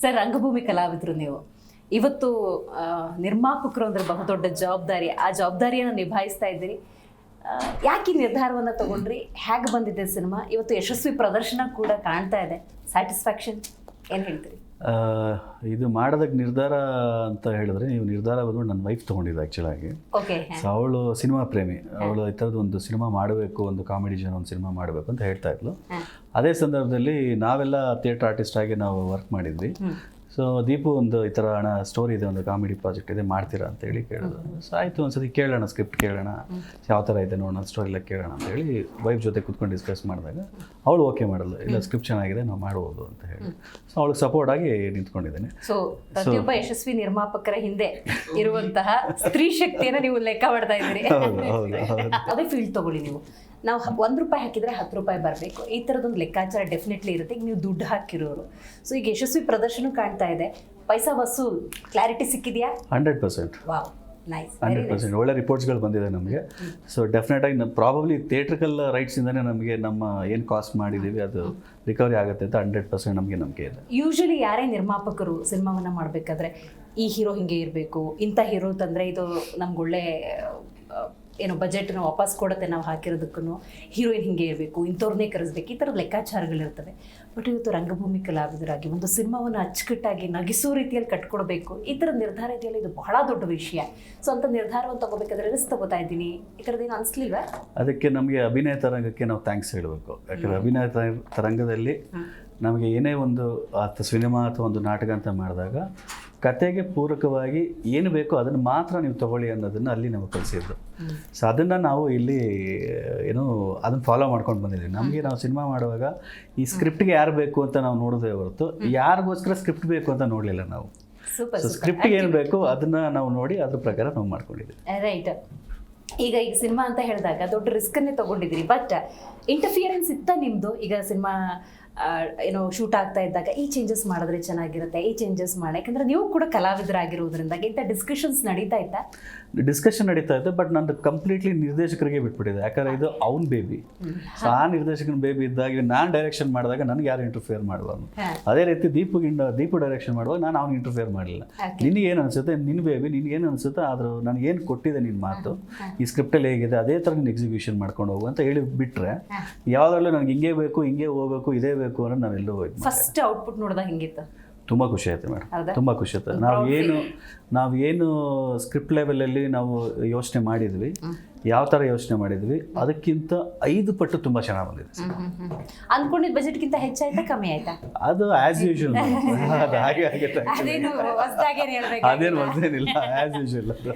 Sir. ರಂಗಭೂಮಿ ಕಲಾವಿದರು ನೀವು. ಇವತ್ತು ನಿರ್ಮಾಪಕರು ಅಂದ್ರೆ ಬಹುದೊಡ್ಡ ಜವಾಬ್ದಾರಿ. ಆ ಜವಾಬ್ದಾರಿಯನ್ನು ನಿಭಾಯಿಸ್ತಾ ಇದ್ದೀರಿ. ಯಾಕೆ ಈ ನಿರ್ಧಾರವನ್ನು ತಗೊಂಡ್ರಿ? ಹೇಗೆ ಬಂದಿದೆ ಸಿನಿಮಾ? ಇವತ್ತು ಯಶಸ್ವಿ ಪ್ರದರ್ಶನ ಕೂಡ ಕಾಣ್ತಾ ಇದೆ. ಸ್ಯಾಟಿಸ್ಫ್ಯಾಕ್ಷನ್ ಏನು ಹೇಳ್ತೀರಿ? ಇದು ಮಾಡೋದಕ್ಕೆ ನಿರ್ಧಾರ ಅಂತ ಹೇಳಿದ್ರೆ ನೀವು ನಿರ್ಧಾರ ಬಂದ್ಬಿಟ್ಟು ನನ್ನ ವೈಫ್ ತೊಗೊಂಡಿದ್ದು ಆ್ಯಕ್ಚುಲಾಗಿ ಓಕೆ ಸೊ ಅವಳು ಸಿನಿಮಾ ಪ್ರೇಮಿ. ಅವಳು ಈ ಥರದ್ದು ಒಂದು ಸಿನಿಮಾ ಮಾಡಬೇಕು ಒಂದು ಕಾಮಿಡಿ ಜನ ಒಂದು ಸಿನಿಮಾ ಮಾಡಬೇಕು ಅಂತ ಹೇಳ್ತಾ ಇದ್ಲು. ಅದೇ ಸಂದರ್ಭದಲ್ಲಿ ನಾವೆಲ್ಲ ಥಿಯೇಟರ್ ಆರ್ಟಿಸ್ಟ್ ಆಗಿ ನಾವು ವರ್ಕ್ ಮಾಡಿದ್ವಿ. ಸೊ ದೀಪು ಒಂದು ಈ ಥರ ಹಣ ಸ್ಟೋರಿ ಇದೆ ಒಂದು ಕಾಮಿಡಿ ಪ್ರಾಜೆಕ್ಟ್ ಇದೆ ಮಾಡ್ತೀರಾ ಅಂತ ಹೇಳಿ ಕೇಳಿದ್ರು. ಸೊ ಆಯಿತು ಒಂದ್ಸತಿ ಕೇಳೋಣ ಸ್ಕ್ರಿಪ್ಟ್ ಕೇಳೋಣ. ಯಾವ ಥರ ಇದೆ ನೋಡೋಣ ಸ್ಟೋರಿ ಎಲ್ಲ ಕೇಳೋಣ ಅಂತ ಹೇಳಿ ವೈಫ್ ಜೊತೆ ಕುತ್ಕೊಂಡು ಡಿಸ್ಕಸ್ ಮಾಡಿದಾಗ ಅವಳು ಓಕೆ ಮಾಡಲ್ಲ. ಇಲ್ಲ ಸ್ಕ್ರಿಪ್ಟ್ ಚೆನ್ನಾಗಿದೆ ನಾವು ಮಾಡ್ಬೋದು ಅಂತ ಹೇಳಿ. ಸೊ ಅವಳಿಗೆ ಸಪೋರ್ಟ್ ಆಗಿ ನಿಂತ್ಕೊಂಡಿದ್ದೇನೆ. ಸೊ ಪ್ರತಿಯೊಬ್ಬ ಯಶಸ್ವಿ ನಿರ್ಮಾಪಕರ ಹಿಂದೆ ಇರುವಂತಹ ಸ್ತ್ರೀ ಶಕ್ತಿಯನ್ನು ನೀವು ಲೆಕ್ಕ ಮಾಡ್ತಾ ಇದ್ದೀರಿ. ಅದೇ ಫೀಲ್ಡ್ ತಗೊಳ್ಳಿ ನೀವು. ನಾವು ಒಂದು ರೂಪಾಯಿ ಹಾಕಿದರೆ ಹತ್ತು ರೂಪಾಯಿ ಬರಬೇಕು. ಈ ಥರದೊಂದು ಲೆಕ್ಕಾಚಾರ ಡೆಫಿನೆಟ್ಲಿ ಇರುತ್ತೆ. ಈಗ ನೀವು ದುಡ್ಡು ಹಾಕಿರೋರು. ಸೊ ಈಗ ಯಶಸ್ವಿ ಪ್ರದರ್ಶನ ಕಾಣ್ತಾ ಇದೆ. ಪೈಸಾ ಬಸ್ಸು clarity ಸಿಕ್ಕಿದೆಯಾ? Hundred percent wow nice hundred percent ಒಳ್ಳೆ ರಿಪೋರ್ಟ್ಸ್ಗಳು ಬಂದಿದೆ ನಮಗೆ. ಸೊ ಡೆಫಿನೆಟಾಗಿ ಆಗಿ ಪ್ರಾಬಬ್ಲಿ ಥಿಯೇಟ್ರಿಕಲ್ ರೈಟ್ಸಿಂದನೇ ನಮಗೆ ನಮ್ಮ ಏನು ಕಾಸ್ಟ್ ಮಾಡಿದ್ದೀವಿ ಅದು ರಿಕವರಿ ಆಗುತ್ತೆ ಅಂತ ಹಂಡ್ರೆಡ್ ಪರ್ಸೆಂಟ್ ನಮಗೆ ನಂಬಿಕೆ ಇದೆ. ಯೂಶಲಿ ಯಾರೇ ನಿರ್ಮಾಪಕರು ಸಿನಿಮಾವನ್ನು ಮಾಡಬೇಕಾದ್ರೆ ಈ ಹೀರೋ ಹಿಂಗೆ ಇರಬೇಕು ಇಂಥ ಹೀರೋ ತಂದರೆ ಇದು ನಮ್ಗೆ ಒಳ್ಳೆ ಏನು ಬಜೆಟ್ನ ವಾಪಸ್ ಕೊಡುತ್ತೆ ನಾವು ಹಾಕಿರೋದಕ್ಕೂ ಹೀರೋಯಿನ್ ಹಿಂಗೆ ಇರಬೇಕು ಇಂಥವ್ರನ್ನೇ ಕರೆಸ್ಬೇಕು ಈ ಥರದ ಲೆಕ್ಕಾಚಾರಗಳಿರ್ತವೆ. ಬಟ್ ಇವತ್ತು ರಂಗಭೂಮಿ ಕಲಾವಿದರಾಗಿ ಒಂದು ಸಿನಿಮಾವನ್ನು ಅಚ್ಚುಕಟ್ಟಾಗಿ ನಗಿಸೋ ರೀತಿಯಲ್ಲಿ ಕಟ್ಕೊಡ್ಬೇಕು ಈ ಥರದ ನಿರ್ಧಾರ ಇದೆಯಲ್ಲ ಇದು ಬಹಳ ದೊಡ್ಡ ವಿಷಯ. ಸೊ ಅಂತ ನಿರ್ಧಾರವನ್ನು ತಗೋಬೇಕಾದ್ರೆ ರಿಸ್ಕ್ ತಗೋತಾ ಇದ್ದೀನಿ. ಈ ಥರದ್ದೇನು ಅನಿಸ್ಲಿಲ್ವಾ? ಅದಕ್ಕೆ ನಮಗೆ ಅಭಿನಯ ತರಂಗಕ್ಕೆ ನಾವು ಥ್ಯಾಂಕ್ಸ್ ಹೇಳಬೇಕು. ಯಾಕಂದರೆ ಅಭಿನಯ ತರ- ತರಂಗದಲ್ಲಿ ನಮಗೆ ಏನೇ ಒಂದು ಅಥವಾ ಸಿನಿಮಾ ಅಥವಾ ಒಂದು ನಾಟಕ ಅಂತ ಮಾಡಿದಾಗ ಕತೆಗೆ ಪೂರಕವಾಗಿ ಏನು ಬೇಕೋ ಅದನ್ನು ಮಾತ್ರ ನೀವು ತಗೊಳ್ಳಿ ಅನ್ನೋದನ್ನು ಅಲ್ಲಿ ನಾವು ಕಲಿಸಿದ್ರು ಸೊ ಅದನ್ನು ನಾವು ಇಲ್ಲಿ ಏನು ಅದನ್ನು ಫಾಲೋ ಮಾಡ್ಕೊಂಡು ಬಂದಿದ್ದೀವಿ. ನಮಗೆ ನಾವು ಸಿನಿಮಾ ಮಾಡುವಾಗ ಈ ಸ್ಕ್ರಿಪ್ಟ್ಗೆ ಯಾರು ಬೇಕು ಅಂತ ನಾವು ನೋಡಿದ್ರೆ ಹೊರತು ಯಾರಿಗೋಸ್ಕರ ಸ್ಕ್ರಿಪ್ಟ್ ಬೇಕು ಅಂತ ನೋಡಲಿಲ್ಲ ನಾವು. ಸೊ ಸ್ಕ್ರಿಪ್ಟ್ಗೆ ಏನು ಬೇಕು ಅದನ್ನು ನಾವು ನೋಡಿ ಅದ್ರ ಪ್ರಕಾರ ನಾವು ಮಾಡ್ಕೊಂಡಿದ್ದೀವಿ. ರೈಟ್ ಈಗ ಈಗ ಸಿನಿಮಾ ಅಂತ ಹೇಳಿದಾಗ ದೊಡ್ಡ ರಿಸ್ಕನ್ನೇ ತಗೊಂಡಿದ್ರಿ ಬಟ್ ಇಂಟರ್ಫಿಯರೆನ್ಸ್ ಇತ್ತ ನಿಮ್ಮದು ಈಗ ಸಿನಿಮಾ ಏನೋ ಶೂಟ್ ಆಗ್ತಾ ಇದ್ದಾಗ ಈ ಚೇಂಜಸ್ ಮಾಡಿದ್ರೆ ಚೆನ್ನಾಗಿರುತ್ತೆ ಈ ಚೇಂಜಸ್ ಮಾಡಿ. ಯಾಕಂದ್ರೆ ನೀವು ಕೂಡ ಕಲಾವಿದರಾಗಿರೋದ್ರಿಂದ ಇಂಥ ಡಿಸ್ಕಷನ್ಸ್ ನಡೀತಾ ಇತ್ತಾ? ಡಿಸ್ಕಷನ್ ನಡೀತಾ ಇತ್ತು ಬಟ್ ನಂದು ಕಂಪ್ಲೀಟ್ಲಿ ನಿರ್ದೇಶಕರಿಗೆ ಬಿಟ್ಬಿಟ್ಟಿದೆ. ಯಾಕಂದ್ರೆ ಇದು ಅವ್ನ ಬೇಬಿ ಸೊ ಆ ನಿರ್ದೇಶಕನ ಬೇಬಿ ಇದ್ದಾಗ ನಾನು ಡೈರೆಕ್ಷನ್ ಮಾಡಿದಾಗ ನನಗೆ ಯಾರು ಇಂಟರ್ಫಿಯರ್ ಮಾಡಬಾರ್ದು ಹಾ. ಅದೇ ರೀತಿ ದೀಪಗಿಂದ ದೀಪು ಡೈರೆಕ್ಷನ್ ಮಾಡುವಾಗ ನಾನು ಅವ್ನು ಇಂಟರ್ಫಿಯರ್ ಮಾಡಲಿಲ್ಲ. ನಿನಗೆ ಏನು ಅನಿಸುತ್ತೆ? ನಿನ್ನ ಬೇಬಿ ನಿನಗೇನು ಅನಿಸುತ್ತೆ? ಆದರೂ ನನಗೆ ಏನು ಕೊಟ್ಟಿದೆ ನಿನ್ನ ಮಾತು? ಈ ಸ್ಕ್ರಿಪ್ಟಲ್ಲಿ ಹೇಗಿದೆ ಅದೇ ಥರ ನೀನು ಎಕ್ಸಿಕ್ಯೂಷನ್ ಮಾಡ್ಕೊಂಡು ಹೋಗು ಅಂತ ಹೇಳಿ ಬಿಟ್ಟರೆ ಯಾವುದರಲ್ಲೂ ನನಗೆ ಹಿಂಗೆ ಬೇಕು ಹಿಂಗೆ ಹೋಗಬೇಕು ಇದೇ ಬೇಕು ಅನ್ನೋದು ನಾವೆಲ್ಲೂ ಹೋಯ್ತು ಫಸ್ಟ್ ಔಟ್ಪುಟ್ ನೋಡಿದಾಗ ಹಿಂಗಿತ್ತು? ತುಂಬ ಖುಷಿ ಆಯ್ತು ಮೇಡಮ್? ತುಂಬ ಖುಷಿ ಆಯ್ತು. ನಾವು ಏನು ನಾವು ಏನು ಸ್ಕ್ರಿಪ್ಟ್ ಲೆವೆಲಲ್ಲಿ ನಾವು ಯೋಚನೆ ಮಾಡಿದ್ವಿ ಯಾವ ಥರ ಯೋಚನೆ ಮಾಡಿದ್ವಿ ಅದಕ್ಕಿಂತ ಐದು ಪಟ್ಟು ತುಂಬ ಚೆನ್ನಾಗಿ ಬಂದಿದೆ ಅಂದ್ಕೊಂಡಿದ್ದ ಬಜೆಟ್ಗಿಂತ ಹೆಚ್ಚಾಯ್ತಾ ಕಮ್ಮಿ ಆಯ್ತಾ? ಅದು ಆ್ಯಸ್ ಯೂಶುವಲ್ ಅದು ಹಾಗೆ ಆಗುತ್ತೆ ಅದೇನು ಹೊಸದಾಗೇನು ಹೇಳ್ಬೇಕು? ಅದೇನು ಒಂದೇನಿಲ್ಲ ಆ್ಯಸ್ ಯೂಶುವಲ್ ಅದು.